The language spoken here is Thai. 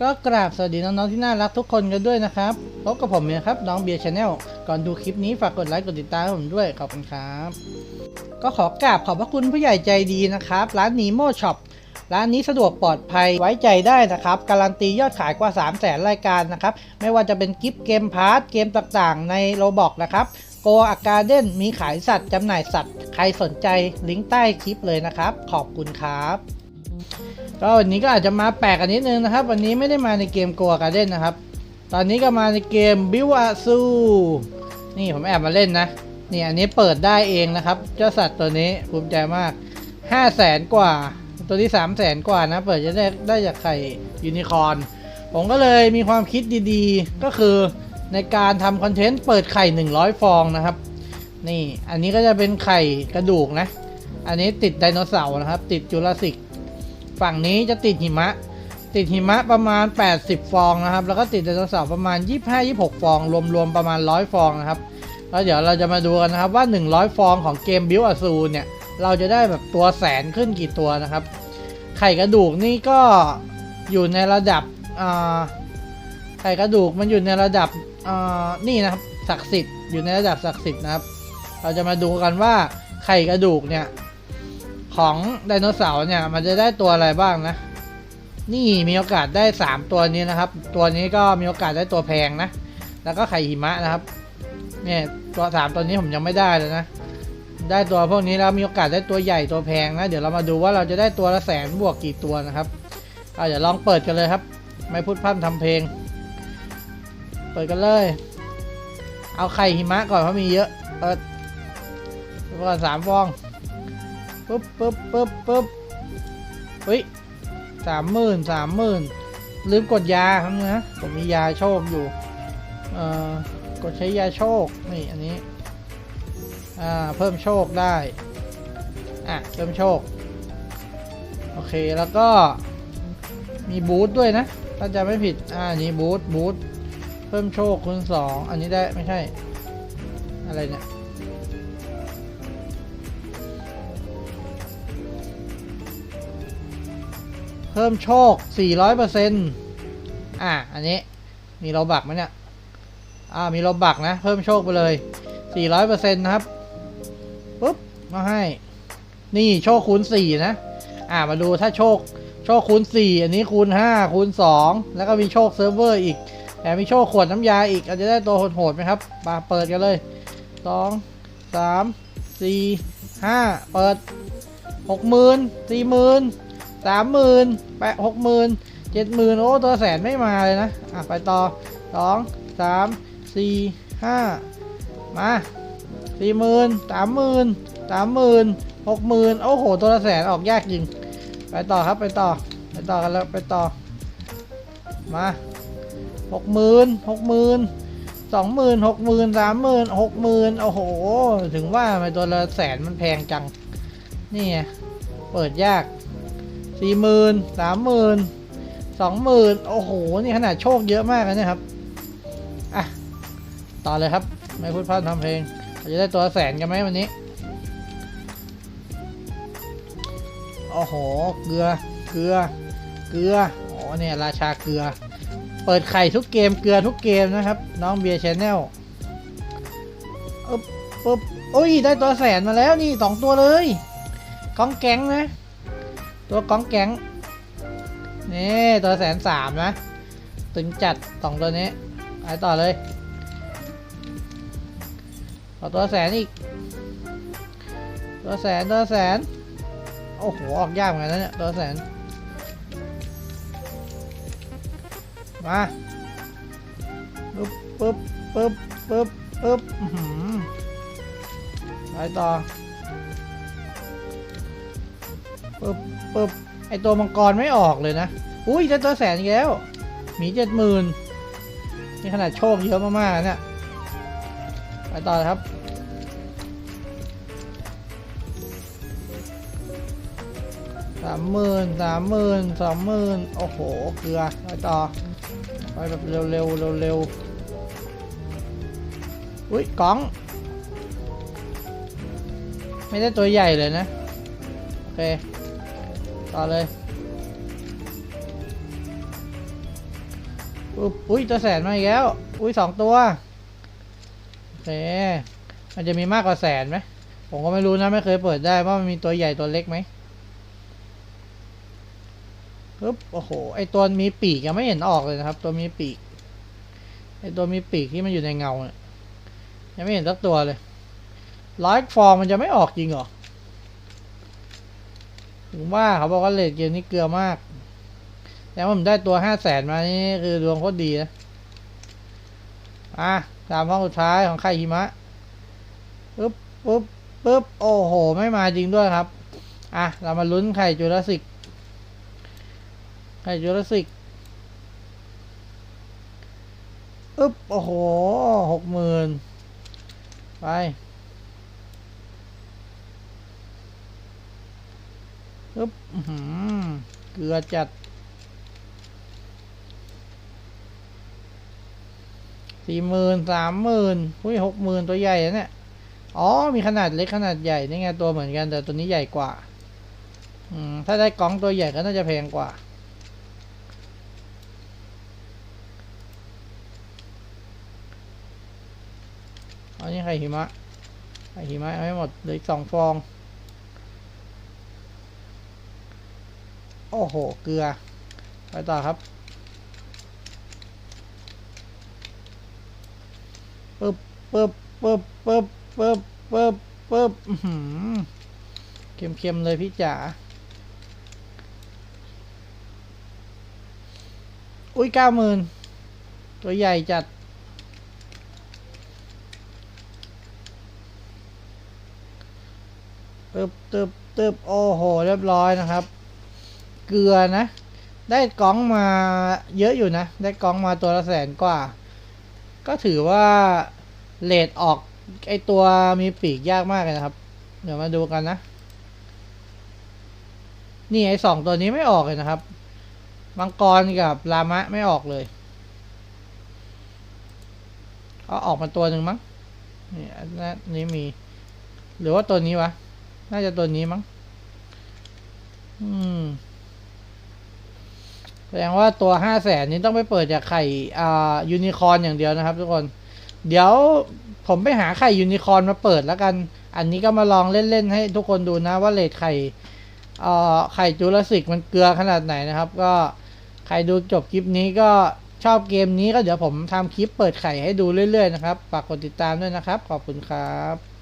ก็กราบสวัสดีน้องๆที่น่ารักทุกคนกันด้วยนะครับพบกับผมนี่ยครับ น้องเบียร์ชาแนลก่อนดูคลิปนี้ฝากกดไลค์กดติดตามให้ผมด้วยขอบคุณครับ ก็ขอกราบขอบพระคุณผู้ใหญ่ใจดีนะครับ ร้านนีโมช็อปร้านนี้สะดวกปลอดภัยไว้ใจได้นะครับ การันตียอดขายกว่า 3 0 0แสนรายการนะครับ ไม่ว่าจะเป็นกิฟต์เกมพาร์ทเกมต่างๆ ในโรบอกนะครับโกอาการเดนมีขายสัตว์จำหน่ายสัตว์ ใครสนใจลิงก์ใต้คลิปเลยนะครับ ขอบคุณครับ ก็วันนี้ก็อาจจะมาแปลกกันนิดนึงนะครับ วันนี้ไม่ได้มาในเกมโกอาการเดนนะครับ ตอนนี้ก็มาในเกมบิวอาซูนี่ผมแอบมาเล่นนะนี่อันนี้เปิดได้เองนะครับ เจ้าสัตว์ตัวนี้ภูมิใจมาก5 0 0แสนกว่า ตัวที่3 0 0แสนกว่านะ เปิดจะได้ได้จากไข่ยูนิคอร์นผมก็เลยมีความคิดดีๆ ก็คือในการทำคอนเทนต์เปิดไข่ 100 ฟองนะครับ นี่อันนี้ก็จะเป็นไข่กระดูกนะ อันนี้ติดไดโนเสาร์นะครับ ติดจุลศิก ฝั่งนี้จะติดหิมะ ติดหิมะประมาณ 80 ฟองนะครับ แล้วก็ติดไดโนเสาร์ประมาณ 25-26 ฟอง รวมๆ ประมาณ 100 ฟองนะครับ แล้วเดี๋ยวเราจะมาดูกันนะครับว่า 100 ฟองของเกมบิวอ z ซูเนี่ย เราจะได้แบบตัวแสนขึ้นกี่ตัวนะครับ ไข่กระดูกนี่ก็อยู่ในระดับไข่กระดูกมันอยู่ในระดับนี่นะครับศักดิ์สิทธิ์อยู่ในระดับศักดิ์สิทธิ์นะครับ เราจะมาดูกันว่าไข่กระดูกเนี่ย ของไดโนเสาร์เนี่ยมันจะได้ตัวอะไรบ้างนะ นี่มีโอกาสได้ 3 ตัวนี้นะครับ ตัวนี้ก็มีโอกาสได้ตัวแพงนะ แล้วก็ไข่หิมะนะครับ เนี่ยตัวสามตัวนี้ผมยังไม่ได้เลยนะ ได้ตัวพวกนี้แล้วมีโอกาสได้ตัวใหญ่ตัวแพงนะ เดี๋ยวเรามาดูว่าเราจะได้ตัวละแสนบวกกี่ตัวนะครับเอาเดี๋ยวลองเปิดกันเลยครับ ไม่พูดพร่ำทำเพลง เปิดกันเลย เอาไข่หิมะก่อนเพราะมีเยอะ เปิดเปิดก่อนสามฟอง ปุ๊บปุ๊บปุ๊บปุ๊บเฮ้ยสามหมื่นสามหมื่นลืมกดยาครับนะผมมียาโชคอยู่ เอ่อกดใช้ยาโชค นี่อันนี้ อ่า เพิ่มโชคได้ อะ เพิ่มโชค โอเค แล้วก็มีบูทด้วยนะ ถ้าจะไม่ผิด อ่า นี่บูทบูทเพิ่มโชคคูณสอง อันนี้ได้ไม่ใช่ อะไรเนี่ย พิ่มโชค 400%อะ อันนี้ มีโลบักไหมเนี่ย อ่า มีโลบักนะ เพิ่มโชคไปเลย 400%นะครับ ปุ๊บ มาให้ นี่โชคคูณ 4 นะ อ่า มาดูถ้าโชค โชคคูณ 4 อันนี้คูณ 5 คูณ 2 แล้วก็มีโชคเซิร์ฟเวอร์อีก แถมมีโชคขวดน้ำยาอีก อาจจะได้ตัวโหดๆไหมครับ มาเปิดกันเลย 2 3 4 5 เปิด 60,000 40,000 สามหมื่นแปดหกหมื่นเจ็ดหมื่นโอ้ตัวแสนไม่มาเลยนะอะไปต่อสองสามสี่ห้ามาสี่หมื่นสามหมื่นสามหมื่นหกหมื่นโอ้โหตัวละแสนออกยากจริง ไปต่อครับไปต่อไปต่อกันแล้วไปต่อ มาหกหมื่นหกหมื่นสองหมื่นหกหมื่นสามหมื่นหกหมื่นโอ้โห ถึงว่าทำไมตัวละแสนมันแพงจัง นี่ไงเปิดยาก สี่หมื่นสามหมื่นสองหมื่นโอ้โห นี่ขนาดโชคเยอะมากนะเนี่ยครับ อะ ต่อเลยครับ ไม่พูดพลาดทำเพลงเราจะได้ตัวแสนกันไหมวันนี้ โอ้โห เกลือ เกลือ เกลืออ๋อเนี่ย ราชาเกลือ เปิดไข่ทุกเกม เกลือทุกเกมนะครับ น้องเบียร์ชแนลปึ๊บปึ๊บโอ้ย ได้ตัวแสนมาแล้วนี่สองตัวเลยกองแก๊งนะ ตัวก้องแก๊งนี่ตัวแสนสามนะ ตึงจัดสองตัวนี้ไปต่อเลยเอาตัวแสนอีก ตัวแสนตัวแสน โอ้โห ออกยากเหมือนกันนะเนี่ย ตัวแสน มาปึ๊บปึ๊บปึ๊บปึ๊บปึ๊บไปต่อ ปึ๊บปึ๊บไอตัวมังกรไม่ออกเลยนะ อุ้ยได้ตัวแสนอีกแล้วหมีเจ็ดหมื่นนี่ขนาดโชคเยอะมากๆนะเนี่ยไปต่อครับ สามหมื่นสามหมื่นสองหมื่นโอ้โห เกลือไปต่อ ไปแบบเร็วๆเร็วๆอุ้ยกล่อง ไม่ได้ตัวใหญ่เลยนะ โอเค ต่อเลยอุ๊ยตัวแสนมาอีกแล้ว อุ้ยสองตัว โอเค มันจะมีมากกว่าแสนไหม ผมก็ไม่รู้นะ ไม่เคยเปิดได้ว่ามันมีตัวใหญ่ตัวเล็กไหมปึ๊บโอ้โห ไอตัวมีปีกยังไม่เห็นออกเลยนะครับ ตัวมีปีก ไอตัวมีปีกที่มันอยู่ในเงาเนี่ยยังไม่เห็นสักตัวเลยร้อยฟองมันจะไม่ออกจริงเหรอ ว่าเขาบอกว่าเลดเกมนี้เกลือมากแต่ว่าผมได้ตัวห้าแสนมานี่คือดวงโคตรดีนะ อะตามห้องสุดท้ายของไข่หิมะปึ๊บปึ๊บปึ๊บโอ้โห ไม่มาจริงด้วยครับ อะ เรามาลุ้นไข่จูราสิก ไข่จูราสิกปึ๊บโอ้โหหกหมื่นไป ปึ๊บอื้อหือเกลือจัด สี่หมื่นสามหมื่นอุ้ยหกหมื่นตัวใหญ่นะเนี่ย อ๋อ มีขนาดเล็กขนาดใหญ่ นี่ไงตัวเหมือนกัน แต่ตัวนี้ใหญ่กว่า อืม ถ้าได้กล่องตัวใหญ่ก็น่าจะแพงกว่าอันนี้ไข่หิมะไข่หิมะเอาให้หมดเลืออีกสองฟอง อ้โห เกลือ ไปต่อครับปึ๊บปึ๊บปึ๊บปึ๊บปึ๊บปึ๊บปึ๊บเค็มๆเลยพี่จ๋า อุ้ยเก้าหมื่นตัวใหญ่จัดตึบตึบตึบโอ้โห เรียบร้อยนะครับ เกลือนะ ได้กล่องมาเยอะอยู่นะ ได้กล่องมาตัวละแสนกว่า ก็ถือว่าเลดออกไอตัวมีปีกยากมากเลยนะครับ เดี๋ยวมาดูกันนะ นี่ไอสองตัวนี้ไม่ออกเลยนะครับมังกรกับลามะไม่ออกเลยเอาออกมาตัวหนึ่งมั้งนี่อันนี้มี หรือว่าตัวนี้วะ น่าจะตัวนี้มั้ง อืม ดงว่าตัวห้าแสนนี้ต้องไปเปิดจากไข่อ่ายูนิคอร์นอย่างเดียวนะครับ ทุกคน เดี๋ยวผมไปหาไข่ยูนิคอร์นมาเปิดแล้วกัน อันนี้ก็มาลองเล่นๆให้ทุกคนดูนะว่าเลทไข่อ่อไข่จูราสิกมันเกลือขนาดไหนนะครับ ก็ใครดูจบคลิปนี้ก็ชอบเกมนี้ก็เดี๋ยวผมทำคลิปเปิดไข่ให้ดูเรื่อยๆนะครับ ฝากกดติดตามด้วยนะครับ ขอบคุณครับ